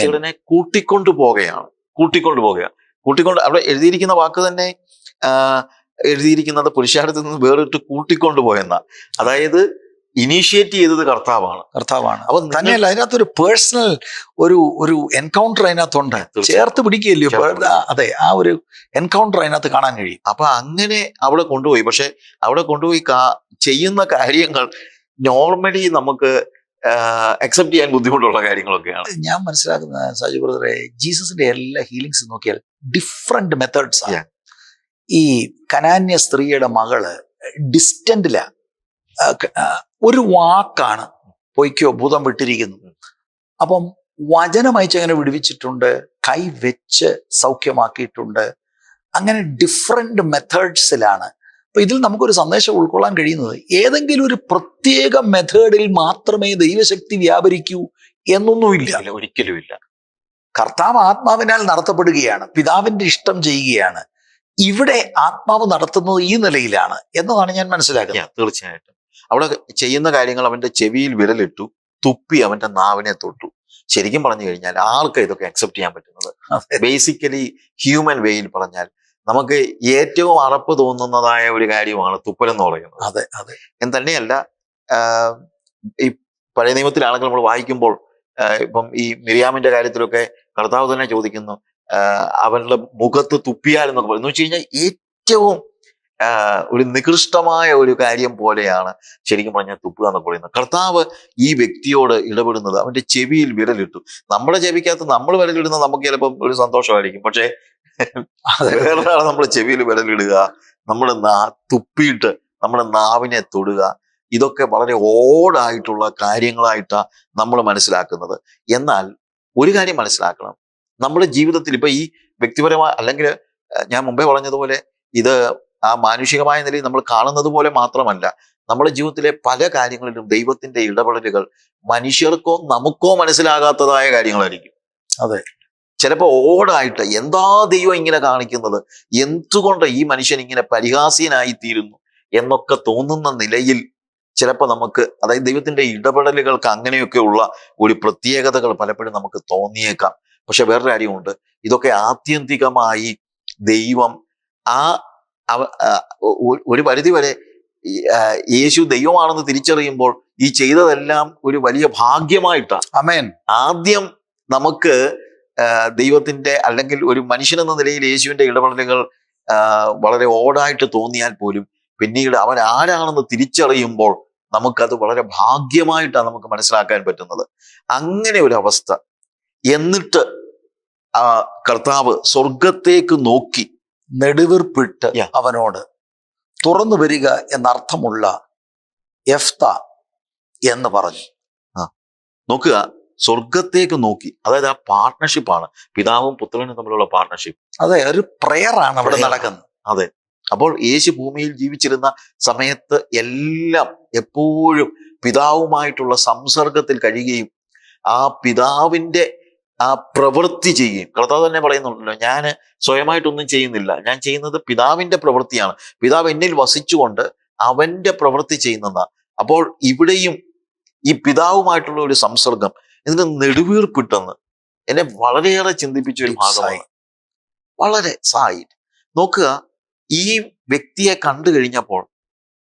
ചെകിടനെ കൂട്ടിക്കൊണ്ടു പോകുകയാണ് കൂട്ടിക്കൊണ്ടു പോകുകയാണ് കൂട്ടിക്കൊണ്ട് അവിടെ എഴുതിയിരിക്കുന്ന വാക്ക് തന്നെ എഴുതിയിരിക്കുന്നത് പുരുഷാരത്തിൽ നിന്ന് വേറിട്ട് കൂട്ടിക്കൊണ്ടു പോയെന്ന. അതായത് ഇനീഷ്യേറ്റ് ചെയ്തത് കർത്താവാണ്. കർത്താവാണ്. അപ്പൊ തന്നെയല്ല അതിനകത്ത് ഒരു പേഴ്സണൽ ഒരു ഒരു എൻകൗണ്ടർ അതിനകത്തുണ്ട്. ചേർത്ത് പിടിക്കുകയല്ലോ അതെ ആ ഒരു എൻകൗണ്ടർ അതിനകത്ത് കാണാൻ കഴിയും. അപ്പൊ അങ്ങനെ അവിടെ കൊണ്ടുപോയി. പക്ഷെ അവിടെ കൊണ്ടുപോയി ചെയ്യുന്ന കാര്യങ്ങൾ നോർമലി നമുക്ക് അക്സെപ്റ്റ് ചെയ്യാൻ ബുദ്ധിമുട്ടുള്ള കാര്യങ്ങളൊക്കെയാണ്. ഞാൻ മനസ്സിലാക്കുന്ന സാജു ബ്രദറെ ജീസസിന്റെ എല്ലാ ഹീലിങ്സ് നോക്കിയാൽ ഡിഫറെന്റ് മെത്തേഡ്സ് ആണ്. ഈ കനാന്യ സ്ത്രീയുടെ മകൾ ഡിസ്റ്റന്റില ഒരു വാക്കാണ് പൊയ്ക്കോ ഭൂതം വിട്ടിരിക്കുന്നു. അപ്പം വചനം അയച്ചങ്ങനെ വിടുവിച്ചിട്ടുണ്ട് കൈ വെച്ച് സൗഖ്യമാക്കിയിട്ടുണ്ട്. അങ്ങനെ ഡിഫറെന്റ് മെത്തേഡ്സിലാണ് അപ്പൊ ഇതിൽ നമുക്കൊരു സന്ദേശം ഉൾക്കൊള്ളാൻ കഴിയുന്നത് ഏതെങ്കിലും ഒരു പ്രത്യേക മെത്തേഡിൽ മാത്രമേ ദൈവശക്തി വ്യാപരിക്കൂ എന്നൊന്നുമില്ല. ഒരിക്കലുമില്ല കർത്താവ് ആത്മാവിനാൽ നടത്തപ്പെടുകയാണ് പിതാവിന്റെ ഇഷ്ടം ചെയ്യുകയാണ് ഇവിടെ ആത്മാവ് നടത്തുന്നത് ഈ നിലയിലാണ് എന്നതാണ് ഞാൻ മനസ്സിലാക്കുന്നത്. തീർച്ചയായിട്ടും. അവിടെ ചെയ്യുന്ന കാര്യങ്ങൾ അവന്റെ ചെവിയിൽ വിരലിട്ടു തുപ്പി അവന്റെ നാവിനെ തൊട്ടു. ശരിക്കും പറഞ്ഞു കഴിഞ്ഞാൽ ആൾക്ക് ഇതൊക്കെ അക്സെപ്റ്റ് ചെയ്യാൻ പറ്റുന്നത്? ബേസിക്കലി ഹ്യൂമൻ വേയിൽ പറഞ്ഞാൽ നമുക്ക് ഏറ്റവും അറപ്പ് തോന്നുന്നതായ ഒരു കാര്യമാണ് തുപ്പൽ എന്ന് പറയുന്നത്. അതെ അതെ. എന്ന് തന്നെയല്ല ഈ പഴയ നിയമത്തിലാണെങ്കിൽ നമ്മൾ വായിക്കുമ്പോൾ ഇപ്പം ഈ മിറിയാമിന്റെ കാര്യത്തിലൊക്കെ കർത്താവ് തന്നെ ചോദിക്കുന്നു അവരുടെ മുഖത്ത് തുപ്പിയാൽ എന്നൊക്കെ പറയുന്നു. വെച്ച് കഴിഞ്ഞാൽ ഏറ്റവും ഒരു നികൃഷ്ടമായ ഒരു കാര്യം പോലെയാണ് ശരിക്കും പറഞ്ഞാൽ തുപ്പുക എന്നൊക്കെ പറയുന്നത്. കർത്താവ് ഈ വ്യക്തിയോട് ഇടപെടുന്നത് അവന്റെ ചെവിയിൽ വിരലിട്ടു. നമ്മുടെ ചെവിക്കകത്ത് നമ്മൾ വിരലിടുന്നത് നമുക്ക് ചിലപ്പം ഒരു സന്തോഷമായിരിക്കും. പക്ഷേ അതെ. വേറൊരാൾ നമ്മുടെ ചെവിയിൽ വിരലിടുക നമ്മൾ നാ തുപ്പിയിട്ട് നമ്മുടെ നാവിനെ തൊടുക ഇതൊക്കെ വളരെ ഓടായിട്ടുള്ള കാര്യങ്ങളായിട്ടാണ് നമ്മൾ മനസ്സിലാക്കുന്നത്. എന്നാൽ ഒരു കാര്യം മനസ്സിലാക്കണം. നമ്മുടെ ജീവിതത്തിൽ ഇപ്പൊ ഈ വ്യക്തിപരമായ അല്ലെങ്കിൽ ഞാൻ മുമ്പേ പറഞ്ഞതുപോലെ ഇത് ആ മാനുഷികമായ നിലയിൽ നമ്മൾ കാണുന്നത് പോലെ മാത്രമല്ല നമ്മുടെ ജീവിതത്തിലെ പല കാര്യങ്ങളിലും ദൈവത്തിന്റെ ഇടപെടലുകൾ മനുഷ്യർക്കോ നമുക്കോ മനസ്സിലാകാത്തതായ കാര്യങ്ങളായിരിക്കും. അതെ. ചിലപ്പോ ഓടായിട്ട് എന്താ ദൈവം ഇങ്ങനെ കാണിക്കുന്നത്? എന്തുകൊണ്ട് ഈ മനുഷ്യൻ ഇങ്ങനെ പരിഹാസ്യനായി തീരുന്നു എന്നൊക്കെ തോന്നുന്ന നിലയിൽ ചിലപ്പോൾ നമുക്ക് അതായത് ദൈവത്തിന്റെ ഇടപെടലുകൾക്ക് അങ്ങനെയൊക്കെ ഉള്ള ഒരു പ്രത്യേകതകൾ പലപ്പോഴും നമുക്ക് തോന്നിയേക്കാം. പക്ഷെ വേറൊരു കാര്യമുണ്ട്. ഇതൊക്കെ ആത്യന്തികമായി ദൈവം ആ ഒരു പരിധി വരെ യേശു ദൈവമാണെന്ന് തിരിച്ചറിയുമ്പോൾ ഈ ചെയ്തതെല്ലാം ഒരു വലിയ ഭാഗ്യമായിട്ടാണ്. അമേൻ ആദ്യം നമുക്ക് ദൈവത്തിന്റെ അല്ലെങ്കിൽ ഒരു മനുഷ്യനെന്ന നിലയിൽ യേശുവിന്റെ ഇടപെടലുകൾ വളരെ ഓടായിട്ട് തോന്നിയാൽ പോലും പിന്നീട് അവൻ ആരാണെന്ന് തിരിച്ചറിയുമ്പോൾ നമുക്കത് വളരെ ഭാഗ്യമായിട്ടാണ് നമുക്ക് മനസ്സിലാക്കാൻ പറ്റുന്നത്. അങ്ങനെ ഒരു അവസ്ഥ എന്നിട്ട് ആ കർത്താവ് സ്വർഗത്തേക്ക് നോക്കി നെടുവീർപ്പിട്ട് അവനോട് തുറന്നു വരിക എന്നർത്ഥമുള്ള എഫ്ത എന്ന് പറഞ്ഞു. നോക്കുക സ്വർഗത്തേക്ക് നോക്കി. അതായത് ആ പാർട്ട്ണർഷിപ്പാണ് പിതാവും പുത്രനും തമ്മിലുള്ള പാർട്ട്ണർഷിപ്പ് അതെ ഒരു പ്രെയറാണ് അവിടെ നടക്കുന്നത്. അതെ. അപ്പോൾ യേശു ഭൂമിയിൽ ജീവിച്ചിരുന്ന സമയത്ത് എല്ലാം എപ്പോഴും പിതാവുമായിട്ടുള്ള സംസർഗത്തിൽ കഴിയുകയും ആ പിതാവിന്റെ ആ പ്രവൃത്തി ചെയ്യുകയും കർത്താവ് തന്നെ പറയുന്നുണ്ടല്ലോ ഞാൻ സ്വയമായിട്ടൊന്നും ചെയ്യുന്നില്ല. ഞാൻ ചെയ്യുന്നത് പിതാവിന്റെ പ്രവൃത്തിയാണ്. പിതാവ് എന്നിൽ വസിച്ചുകൊണ്ട് അവന്റെ പ്രവൃത്തി ചെയ്യുന്നതാണ് അപ്പോൾ ഇവിടെയും ഈ പിതാവുമായിട്ടുള്ള ഒരു സംസർഗം ഇതിന് നെടുവീർപ്പിട്ടെന്ന്? എന്നെ വളരെയേറെ ചിന്തിപ്പിച്ച ഒരു ഭാഗമായി വളരെ സായി നോക്കുക ഈ വ്യക്തിയെ കണ്ടു കഴിഞ്ഞപ്പോൾ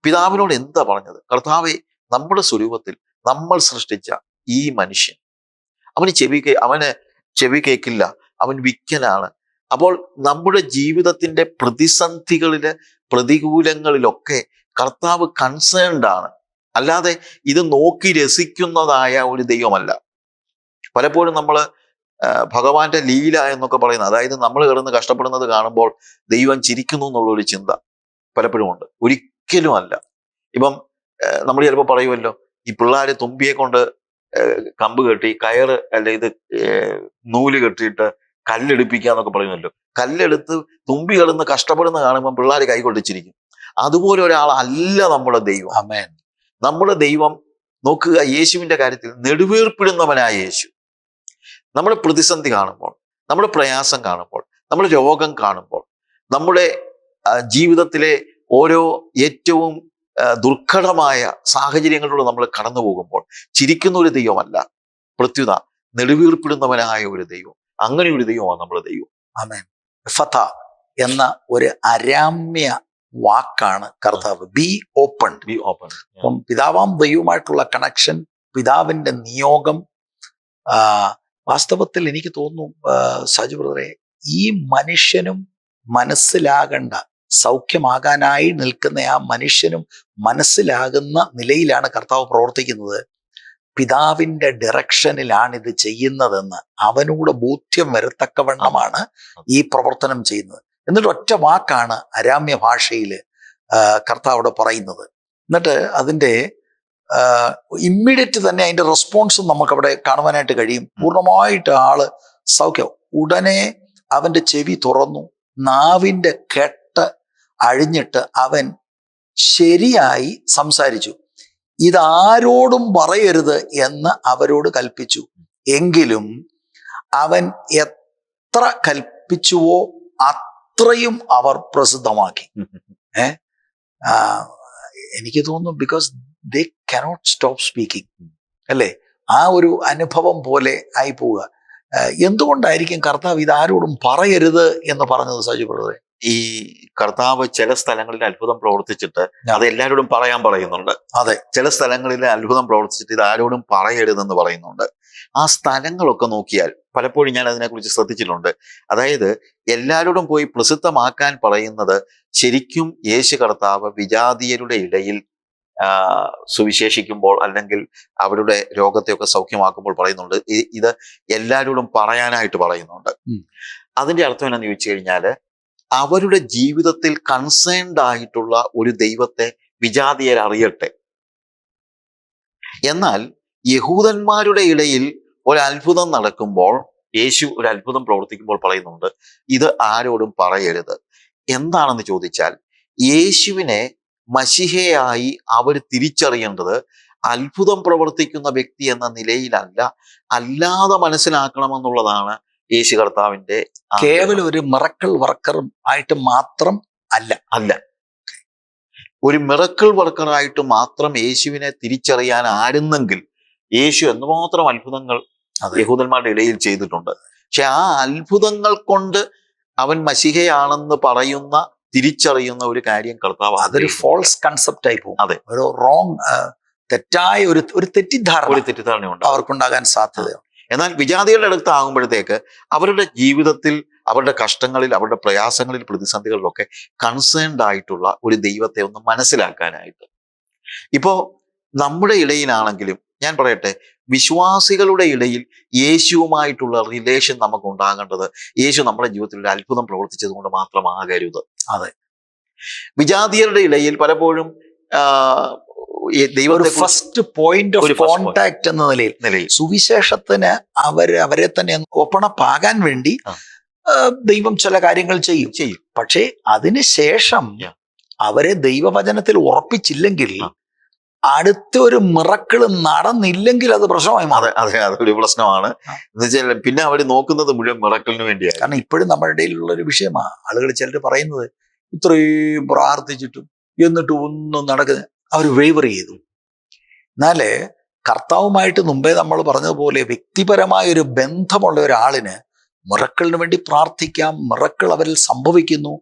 പിതാവിനോട് എന്താ പറഞ്ഞത്? കർത്താവെ നമ്മുടെ സ്വരൂപത്തിൽ നമ്മൾ സൃഷ്ടിച്ച ഈ മനുഷ്യൻ. അവന് ചെവി കേ അവന് ചെവി കേൾക്കില്ല അവൻ വിക്കനാണ് അപ്പോൾ നമ്മുടെ ജീവിതത്തിന്റെ പ്രതിസന്ധികളിൽ പ്രതികൂലങ്ങളിലൊക്കെ കർത്താവ് കൺസേൺഡ് ആണ്. അല്ലാതെ ഇത് നോക്കി രസിക്കുന്നതായ ഒരു ദൈവമല്ല. പലപ്പോഴും നമ്മൾ ഭഗവാന്റെ ലീല എന്നൊക്കെ പറയുന്നത് അതായത് നമ്മൾ കിടന്ന് കഷ്ടപ്പെടുന്നത് കാണുമ്പോൾ ദൈവം ചിരിക്കുന്നു എന്നുള്ളൊരു ചിന്ത പലപ്പോഴും ഉണ്ട്. ഒരിക്കലും അല്ല ഇപ്പം നമ്മൾ ചിലപ്പോൾ പറയുമല്ലോ ഈ പിള്ളേരെ തുമ്പിയെ കൊണ്ട് കമ്പ് കെട്ടി കയറ് അല്ല ഇത് നൂൽ കെട്ടിയിട്ട് കല്ലെടുപ്പിക്കുക എന്നൊക്കെ പറയുമല്ലോ കല്ലെടുത്ത് തുമ്പി കിടന്ന് കഷ്ടപ്പെടുന്ന കാണുമ്പോൾ പിള്ളേർ കൈകൊട്ടിച്ചിരിക്കും അതുപോലെ ഒരാളല്ല നമ്മുടെ ദൈവം. അമേൻ നമ്മുടെ ദൈവം നോക്കുക യേശുവിന്റെ കാര്യത്തിൽ നെടുവീർപ്പിടുന്നവനായ യേശു. നമ്മുടെ പ്രതിസന്ധി കാണുമ്പോൾ നമ്മുടെ പ്രയാസം കാണുമ്പോൾ നമ്മുടെ രോഗം കാണുമ്പോൾ നമ്മുടെ ജീവിതത്തിലെ ഓരോ ഏറ്റവും ദുർഘടമായ സാഹചര്യങ്ങളിലൂടെ നമ്മൾ കടന്നു പോകുമ്പോൾ ചിരിക്കുന്ന ഒരു ദൈവമല്ല. പ്രത്യുത നെടുവീർപ്പിടുന്നവനായ ഒരു ദൈവം. അങ്ങനെ ഒരു ദൈവമാണ് നമ്മുടെ ദൈവം. ആമേൻ. ഫത എന്ന ഒരു അരാമ്യ വാക്കാണ് കർത്താവ്. ബി ഓപ്പൺ ബി ഓപ്പൺ അപ്പം പിതാവാം ദൈവമായിട്ടുള്ള കണക്ഷൻ പിതാവിന്റെ നിയോഗം വാസ്തവത്തിൽ എനിക്ക് തോന്നുന്നു സജു ബ്രദറെ ഈ മനുഷ്യനും മനസ്സിലാകേണ്ട സൗഖ്യമാകാനായി നിൽക്കുന്ന ആ മനുഷ്യനും മനസ്സിലാകുന്ന നിലയിലാണ് കർത്താവ് പ്രവർത്തിക്കുന്നത്. പിതാവിന്റെ ഡയറക്ഷനിലാണ് ഇത് ചെയ്യുന്നതെന്ന് അവനോട് ബോധ്യം വരത്തക്കവണ്ണമാണ് ഈ പ്രവർത്തനം ചെയ്യുന്നത്. എന്നിട്ട് ഒറ്റ വാക്കാണ് അരാമ്യ ഭാഷയിൽ കർത്താവ് പറയുന്നത്. എന്നിട്ട് അതിന്റെ ഇമ്മീഡിയറ്റ് തന്നെ അതിന്റെ റെസ്പോൺസും നമുക്ക് അവിടെ കാണുവാനായിട്ട് കഴിയും. പൂർണമായിട്ട് ആൾ സൗഖ്യം. ഉടനെ അവന്റെ ചെവി തുറന്നു. നാവിന്റെ കെട്ട് അഴിഞ്ഞിട്ട് അവൻ ശരിയായി സംസാരിച്ചു. ഇതാരോടും പറയരുത് എന്ന് അവരോട് കൽപ്പിച്ചു. എങ്കിലും അവൻ എത്ര കൽപ്പിച്ചുവോ അത്രയും അവർ പ്രസിദ്ധമാക്കി. ആ, എനിക്ക് തോന്നുന്നു because they cannot stop speaking അല്ലേ? ആ ഒരു അനുഭവം പോലെ ആയി പോവുക എന്തുകൊണ്ടായിരിക്കും കർത്താവ് ഇത് ആരോടും പറയരുത് എന്ന് പറഞ്ഞത് സജു ബ്രദറെ? ഈ കർത്താവ് ചില സ്ഥലങ്ങളിൽ അത്ഭുതം പ്രവർത്തിച്ചിട്ട് അത് എല്ലാവരോടും പറയാൻ പറയുന്നുണ്ട്. അതെ. ചില സ്ഥലങ്ങളിൽ അത്ഭുതം പ്രവർത്തിച്ചിട്ട് ഇത് ആരോടും പറയരുതെന്ന് പറയുന്നുണ്ട്. ആ സ്ഥലങ്ങളൊക്കെ നോക്കിയാൽ പലപ്പോഴും ഞാൻ അതിനെക്കുറിച്ച് ശ്രദ്ധിച്ചിട്ടുണ്ട്. അതായത് എല്ലാവരോടും പോയി പ്രസിദ്ധമാക്കാൻ പറയുന്നത് ശരിക്കും യേശു കർത്താവ് വിജാതീയരുടെ ഇടയിൽ സുവിശേഷിക്കുമ്പോൾ അല്ലെങ്കിൽ അവരുടെ രോഗത്തെയൊക്കെ സൗഖ്യമാക്കുമ്പോൾ പറയുന്നുണ്ട്. ഇത് എല്ലാവരോടും പറയാനായിട്ട് പറയുന്നുണ്ട്. അതിന്റെ അർത്ഥം എന്നാന്ന് ചോദിച്ചു കഴിഞ്ഞാൽ അവരുടെ ജീവിതത്തിൽ കൺസേൺഡ് ആയിട്ടുള്ള ഒരു ദൈവത്തെ വിജാതീയർ അറിയട്ടെ എന്നാൽ യഹൂദന്മാരുടെ ഇടയിൽ ഒരു അത്ഭുതം നടക്കുമ്പോൾ യേശു ഒരു അത്ഭുതം പ്രവർത്തിക്കുമ്പോൾ പറയുന്നുണ്ട് ഇത് ആരോടും പറയരുത്. എന്താണെന്ന് ചോദിച്ചാൽ യേശുവിനെ മഷിഹയായി അവർ തിരിച്ചറിയേണ്ടത് അത്ഭുതം പ്രവർത്തിക്കുന്ന വ്യക്തി എന്ന നിലയിലല്ല അല്ലാതെ മനസ്സിലാക്കണമെന്നുള്ളതാണ് യേശു കർത്താവിന്റെ കേവലം ഒരു മിറക്കൾ വർക്കറും ആയിട്ട് മാത്രം അല്ല. അല്ല. ഒരു മിറക്കിൾ വർക്കറായിട്ട് മാത്രം യേശുവിനെ തിരിച്ചറിയാൻ ആരുന്നെങ്കിൽ യേശു എന്തുമാത്രം അത്ഭുതങ്ങൾ അതെ. യഹൂദന്മാരുടെ ഇടയിൽ ചെയ്തിട്ടുണ്ട്. പക്ഷെ ആ അത്ഭുതങ്ങൾ കൊണ്ട് അവൻ മഷിഹയാണെന്ന് പറയുന്ന തിരിച്ചറിയുന്ന ഒരു കാര്യം കർത്താവ് അതൊരു ഫോൾസ് കൺസെപ്റ്റ് ആയി പോകും. അതെ. ഒരു റോങ് തെറ്റായ ഒരു ഒരു തെറ്റിദ്ധാരണ ഒരു തെറ്റിദ്ധാരണയുണ്ട് അവർക്കുണ്ടാകാൻ സാധ്യതയുണ്ട്. എന്നാൽ വിജാതികളുടെ അടുത്ത് ആകുമ്പോഴത്തേക്ക് അവരുടെ ജീവിതത്തിൽ അവരുടെ കഷ്ടങ്ങളിൽ അവരുടെ പ്രയാസങ്ങളിൽ പ്രതിസന്ധികളിലൊക്കെ കൺസേൺഡ് ആയിട്ടുള്ള ഒരു ദൈവത്തെ ഒന്ന് മനസ്സിലാക്കാനായിട്ട്. ഇപ്പോ നമ്മുടെ ഇടയിലാണെങ്കിലും ഞാൻ പറയട്ടെ വിശ്വാസികളുടെ ഇടയിൽ യേശുവുമായിട്ടുള്ള റിലേഷൻ നമുക്ക് ഉണ്ടാകേണ്ടത് യേശു നമ്മുടെ ജീവിതത്തിൽ ഒരു അത്ഭുതം പ്രവർത്തിച്ചത് കൊണ്ട് മാത്രമാകരുത് അതെ. വിജാതിയരുടെ ഇടയിൽ പലപ്പോഴും ദൈവത്തെ ഫസ്റ്റ് പോയിന്റ് ഓഫ് കോണ്ടാക്ട് എന്ന നിലയിൽ നിലയിൽ സുവിശേഷത്തിന് അവർ അവരെ തന്നെ ഒപ്പണപ്പാകാൻ വേണ്ടി ദൈവം ചില കാര്യങ്ങൾ ചെയ്യും ചെയ്യും പക്ഷേ അതിനുശേഷം. അവരെ ദൈവവചനത്തിൽ ഉറപ്പിച്ചില്ലെങ്കിൽ. അടുത്ത ഒരു മിറക്കിൾ നടന്നില്ലെങ്കിൽ അത് പ്രശ്നമായി അതെ അതെ അതൊരു പ്രശ്നമാണ്. എന്ന് വെച്ചാൽ പിന്നെ അവർ നോക്കുന്നത് മുഴുവൻ മിറക്കലിന് വേണ്ടിയാണ് കാരണം ഇപ്പോഴും നമ്മുടെ ഇടയിലുള്ള ഒരു വിഷയമാണ് ആളുകൾ ചിലർ പറയുന്നത് ഇത്രയും പ്രാർത്ഥിച്ചിട്ടും എന്നിട്ട് ഒന്നും നടക്കുന്ന അവർ വേവർ ചെയ്തു. എന്നാൽ കർത്താവുമായിട്ട് മുമ്പേ നമ്മൾ പറഞ്ഞതുപോലെ വ്യക്തിപരമായ ഒരു ബന്ധമുള്ള ഒരാളിന് മിറക്കളിന് വേണ്ടി പ്രാർത്ഥിക്കാം. മിറക്കൾ അവരിൽ സംഭവിക്കുന്നു.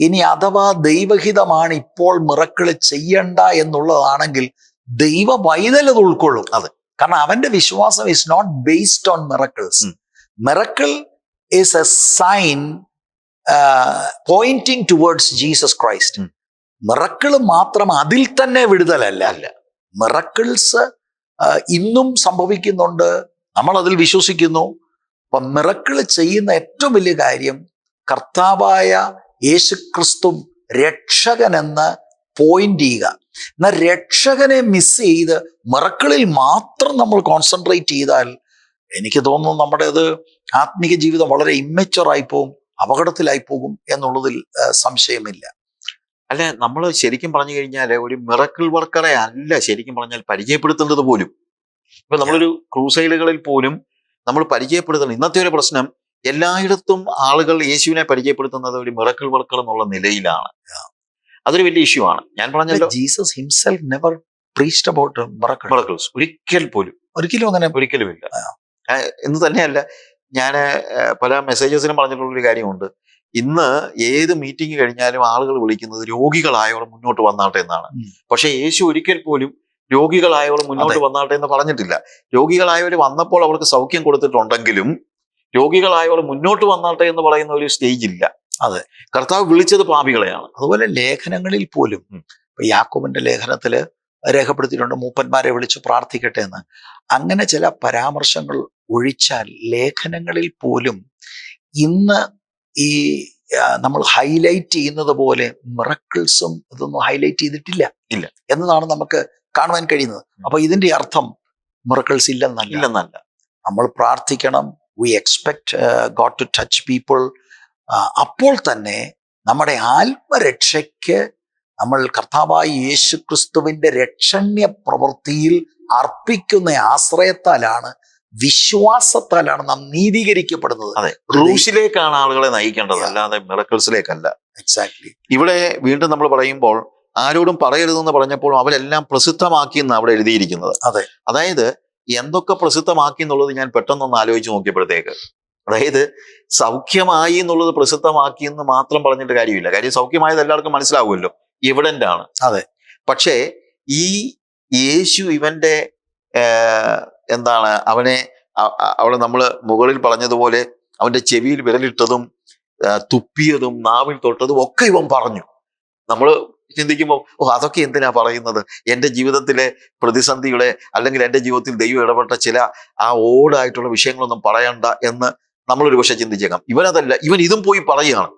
ഇനി അഥവാ ദൈവഹിതമാണ് ഇപ്പോൾ മിറക്കിൾ ചെയ്യണ്ട എന്നുള്ളതാണെങ്കിൽ ദൈവ വൈതലത് ഉൾക്കൊള്ളും. അത് കാരണം അവന്റെ വിശ്വാസം is not based on miracles. Miracle is a sign pointing towards Jesus Christ. Miracle മാത്രം അതിൽ തന്നെ വിടുതലല്ല. അല്ല. മിറക്കിൾസ് ഇന്നും സംഭവിക്കുന്നുണ്ട്. നമ്മൾ അതിൽ വിശ്വസിക്കുന്നു. അപ്പൊ മിറക്കിൾ ചെയ്യുന്ന ഏറ്റവും വലിയ കാര്യം കർത്താവായ യേശുക്രിസ്തു രക്ഷകൻ എന്ന് പോയിന്റ് ചെയ്യുക. എന്നാൽ രക്ഷകനെ മിസ് ചെയ്ത് മറക്കളിൽ മാത്രം നമ്മൾ കോൺസെൻട്രേറ്റ് ചെയ്താൽ എനിക്ക് തോന്നുന്നു നമ്മുടേത് ആത്മീക ജീവിതം വളരെ ഇമ്മച്ചുറായി പോകും അപകടത്തിലായി പോകും എന്നുള്ളതിൽ സംശയമില്ല. അല്ല നമ്മൾ ശരിക്കും പറഞ്ഞു കഴിഞ്ഞാൽ ഒരു മിറക്കിൾ വർക്കറെ അല്ല ശരിക്കും പറഞ്ഞാൽ പരിചയപ്പെടുത്തേണ്ടത് പോലും. ഇപ്പൊ നമ്മളൊരു ക്രൂസൈഡുകളിൽ പോലും നമ്മൾ പരിചയപ്പെടുത്തണം. ഇന്നത്തെ ഒരു പ്രശ്നം എല്ലായിടത്തും ആളുകൾ യേശുവിനെ പരിചയപ്പെടുത്തുന്നത് ഒരു മിറക്കിൾ വർക്കർ എന്നുള്ള നിലയിലാണ്. അതൊരു വലിയ ഇഷ്യൂ ആണ്. ഞാൻ പറഞ്ഞല്ലോ Jesus himself never preached about miracles ഒരിക്കൽ പോലും. ഒരിക്കലും അങ്ങനെ ഒരിക്കലുമില്ല. ഇല്ല എന്ന് തന്നെയല്ല ഞാൻ പല മെസ്സേജസിനും പറഞ്ഞിട്ടുള്ള ഒരു കാര്യമുണ്ട്. ഇന്ന് ഏത് മീറ്റിംഗ് കഴിഞ്ഞാലും ആളുകൾ വിളിക്കുന്നത് രോഗികളായവർ മുന്നോട്ട് വന്നാട്ടെ എന്നാണ്. പക്ഷെ യേശു ഒരിക്കൽ പോലും രോഗികളായവർ മുന്നോട്ട്. വന്നാട്ടെ എന്ന് പറഞ്ഞിട്ടില്ല. രോഗികളായവർ വന്നപ്പോൾ അവർക്ക് സൗഖ്യം കൊടുത്തിട്ടുണ്ടെങ്കിലും രോഗികളായവർ മുന്നോട്ട് വന്നാട്ടെ എന്ന് പറയുന്ന ഒരു സ്റ്റേജ് ഇല്ല. അതെ. കർത്താവ് വിളിച്ചത് പാപികളെയാണ്. അതുപോലെ ലേഖനങ്ങളിൽ പോലും ഇപ്പൊ യാക്കോബിന്റെ ലേഖനത്തിൽ രേഖപ്പെടുത്തിയിട്ടുണ്ട് മൂപ്പന്മാരെ വിളിച്ച് പ്രാർത്ഥിക്കട്ടെ എന്ന്. അങ്ങനെ ചില പരാമർശങ്ങൾ ഒഴിച്ചാൽ ലേഖനങ്ങളിൽ പോലും ഇന്ന് ഈ നമ്മൾ ഹൈലൈറ്റ് ചെയ്യുന്നത് പോലെ മിറക്കിൾസും ഇതൊന്നും ഹൈലൈറ്റ് ചെയ്തിട്ടില്ല. ഇല്ല. എന്നതാണ് നമുക്ക് കാണുവാൻ കഴിയുന്നത്. അപ്പൊ ഇതിന്റെ അർത്ഥം മിറക്കിൾസ് ഇല്ലെന്നല്ല. ഇല്ലെന്നല്ല. നമ്മൾ പ്രാർത്ഥിക്കണം we expect God to touch people അപ്പോൾ തന്നെ നമ്മുടെ ആത്മരക്ഷയ്ക്ക് നമ്മൾ കർത്താവായ യേശു ക്രിസ്തുവിന്റെ രക്ഷണ്യ പ്രവൃത്തിയിൽ അർപ്പിക്കുന്ന ആശ്രയത്താലാണ് വിശ്വാസത്താലാണ് നാം നീതീകരിക്കപ്പെടുന്നത്. അതെ. റൂസിലേക്കാണ് ആളുകളെ നയിക്കേണ്ടത്. അല്ലാതെ മിറക്കിൾസിലേക്കല്ല. എക്സാക്ട്ലി ഇവിടെ വീണ്ടും നമ്മൾ പറയുമ്പോൾ ആരോടും പറയരുതെന്ന് പറഞ്ഞപ്പോൾ അവരെല്ലാം പ്രസിദ്ധമാക്കി എന്ന് അവിടെ എഴുതിയിരിക്കുന്നത്. അതെ. അതായത് എന്തൊക്കെ പ്രസിദ്ധമാക്കി എന്നുള്ളത് ഞാൻ പെട്ടെന്നൊന്ന് ആലോചിച്ച് നോക്കിയപ്പോഴത്തേക്ക്. അതായത് സൗഖ്യമായി എന്നുള്ളത് പ്രസിദ്ധമാക്കി എന്ന് മാത്രം പറഞ്ഞിട്ട് കാര്യമില്ല. കാര്യം സൗഖ്യമായത് എല്ലാവർക്കും മനസ്സിലാവുമല്ലോ. എവിഡന്റ് ആണ്. അതെ. പക്ഷേ ഈ യേശു ഇവന്റെ എന്താണ് അവനെ അവിടെ നമ്മൾ മുകളിൽ പറഞ്ഞതുപോലെ അവന്റെ ചെവിയിൽ വിരലിട്ടതും തുപ്പിയതും നാവിൽ തൊട്ടതും ഒക്കെ ഇവൻ പറഞ്ഞു. നമ്മൾ ചിന്തിക്കുമ്പോൾ ഓ അതൊക്കെ എന്തിനാ പറയുന്നത്? എന്റെ ജീവിതത്തിലെ പ്രതിസന്ധികളെ അല്ലെങ്കിൽ എന്റെ ജീവിതത്തിൽ ദൈവം ഇടപെട്ട ചില ആ ഓടായിട്ടുള്ള വിഷയങ്ങളൊന്നും പറയണ്ട എന്ന് നമ്മളൊരു പക്ഷെ ചിന്തിച്ചേക്കാം. ഇവനതല്ല ഇവൻ ഇതും പോയി പറയുകയാണ്.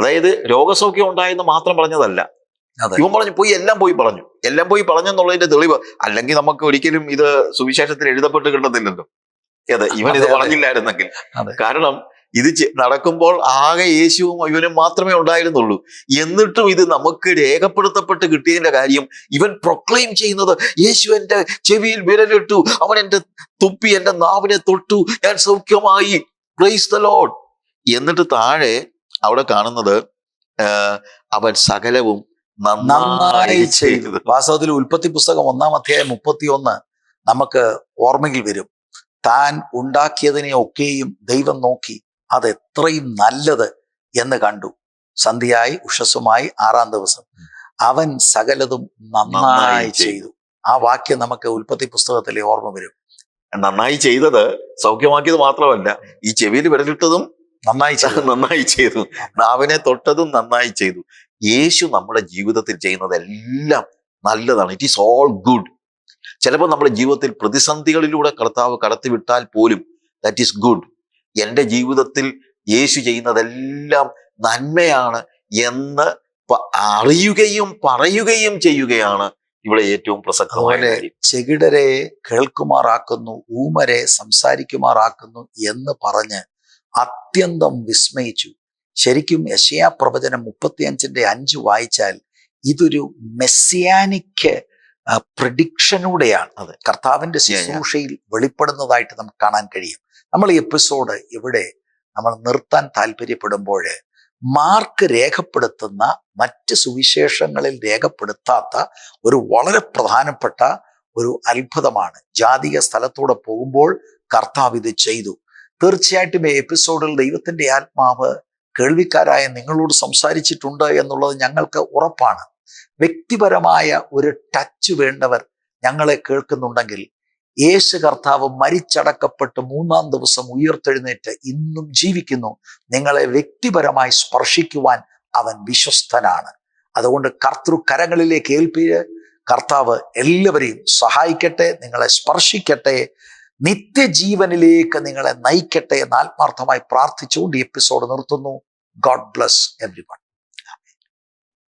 അതായത് രോഗസൗഖ്യം ഉണ്ടായെന്ന് മാത്രം പറഞ്ഞതല്ല. ഇവൻ പറഞ്ഞു പോയി എല്ലാം പോയി പറഞ്ഞു. എല്ലാം പോയി പറഞ്ഞെന്നുള്ളതിന്റെ തെളിവ് അല്ലെങ്കിൽ നമുക്ക് ഒരിക്കലും ഇത് സുവിശേഷത്തിൽ എഴുതപ്പെട്ട് കിട്ടത്തില്ലല്ലോ. അതെ ഇവൻ ഇത്. പറഞ്ഞില്ലായിരുന്നെങ്കിൽ. കാരണം ഇത് നടക്കുമ്പോൾ ആകെ യേശുവും ഇവനും മാത്രമേ ഉണ്ടായിരുന്നുള്ളൂ. എന്നിട്ടും ഇത് നമുക്ക് രേഖപ്പെടുത്തപ്പെട്ട് കിട്ടിയതിന്റെ കാര്യം ഇവൻ പ്രൊക്ലെയിം ചെയ്യുന്നത് യേശു എന്റെ ചെവിയിൽ വിരലിട്ടു അവൻ എന്റെ തുപ്പി എന്റെ നാവിനെ തൊട്ടു ഞാൻ സൗഖ്യമായി. പ്രൈസ് ദ ലോഡ് എന്നിട്ട് താഴെ അവിടെ കാണുന്നത് അവൻ സകലവും നന്നായി ചെയ്തത് ചെയ്തു. വാസ്തവത്തിൽ ഉൽപ്പത്തി പുസ്തകം ഒന്നാം അധ്യായം മുപ്പത്തി ഒന്ന് നമുക്ക് ഓർമ്മയിൽ വരും. താൻ ഉണ്ടാക്കിയതിനെ ഒക്കെയും ദൈവം നോക്കി അത് എത്രയും നല്ലത് എന്ന് കണ്ടു. സന്ധ്യയായി ഉഷസ്സുമായി ആറാം ദിവസം. അവൻ സകലതും നന്നായി. ചെയ്തു. ആ വാക്യം നമുക്ക് ഉൽപ്പത്തി പുസ്തകത്തിലെ ഓർമ്മ വരും. നന്നായി ചെയ്തത് സൗഖ്യമാക്കിയത് മാത്രമല്ല ഈ ചെവിയിൽ വിരലിട്ടതും നന്നായി ചെയ്തു. [LAUGHS] നന്നായി ചെയ്തു. നാവിനെ തൊട്ടതും നന്നായി ചെയ്തു. യേശു നമ്മുടെ ജീവിതത്തിൽ ചെയ്യുന്നതെല്ലാം നല്ലതാണ്. ഇറ്റ് ഈസ് ഓൾ ഗുഡ് ചിലപ്പോൾ നമ്മുടെ ജീവിതത്തിൽ പ്രതിസന്ധികളിലൂടെ കർത്താവ് കടത്തിവിട്ടാൽ പോലും ദാറ്റ് ഈസ് ഗുഡ് എന്റെ ജീവിതത്തിൽ യേശു ചെയ്യുന്നതെല്ലാം നന്മയാണ് എന്ന് അറിയുകയും പറയുകയും ചെയ്യുകയാണ് ഇവിടെ ഏറ്റവും പ്രസക്തമായ. ചെകിടരെ കേൾക്കുമാറാക്കുന്നു ഊമരെ സംസാരിക്കുമാറാക്കുന്നു എന്ന് പറഞ്ഞ് അത്യന്തം വിസ്മയിച്ചു ശരിക്കും യശയാ പ്രവചനം മുപ്പത്തിയഞ്ചിന്റെ അഞ്ച് വായിച്ചാൽ ഇതൊരു മെസ്സിയാനിക്ക് പ്രഡിക്ഷനൂടെയാണ് അത്. കർത്താവിന്റെ. ശുശ്രൂഷയിൽ വെളിപ്പെടുന്നതായിട്ട് നമുക്ക് കാണാൻ കഴിയും. നമ്മൾ ഈ എപ്പിസോഡ് ഇവിടെ നമ്മൾ നിർത്താൻ താല്പര്യപ്പെടുമ്പോൾ മാർക്ക് രേഖപ്പെടുത്തുന്ന മറ്റ് സുവിശേഷങ്ങളിൽ രേഖപ്പെടുത്താത്ത ഒരു വളരെ പ്രധാനപ്പെട്ട ഒരു അത്ഭുതമാണ്. ജാതിക സ്ഥലത്തൂടെ പോകുമ്പോൾ കർത്താവ് ഇത് ചെയ്തു. തീർച്ചയായിട്ടും ഈ എപ്പിസോഡിൽ ദൈവത്തിന്റെ ആത്മാവ് കേൾവിക്കാരായ നിങ്ങളോട് സംസാരിച്ചിട്ടുണ്ട് എന്നുള്ളത് ഞങ്ങൾക്ക് ഉറപ്പാണ്. വ്യക്തിപരമായ ഒരു ടച്ച് വേണ്ടവർ ഞങ്ങളെ കേൾക്കുന്നുണ്ടെങ്കിൽ യേശു കർത്താവ് മരിച്ചടക്കപ്പെട്ട് മൂന്നാം ദിവസം ഉയർത്തെഴുന്നേറ്റ് ഇന്നും ജീവിക്കുന്നു. നിങ്ങളെ വ്യക്തിപരമായി സ്പർശിക്കുവാൻ അവൻ വിശ്വസ്തനാണ്. അതുകൊണ്ട് കർത്തൃ കരങ്ങളിലേക്ക് ഏൽപ്പിച്ച് കർത്താവ് എല്ലാവരെയും സഹായിക്കട്ടെ നിങ്ങളെ സ്പർശിക്കട്ടെ നിത്യജീവനിലേക്ക് നിങ്ങളെ നയിക്കട്ടെ എന്ന് ആത്മാർത്ഥമായി പ്രാർത്ഥിച്ചുകൊണ്ട് എപ്പിസോഡ് നിർത്തുന്നു. God bless every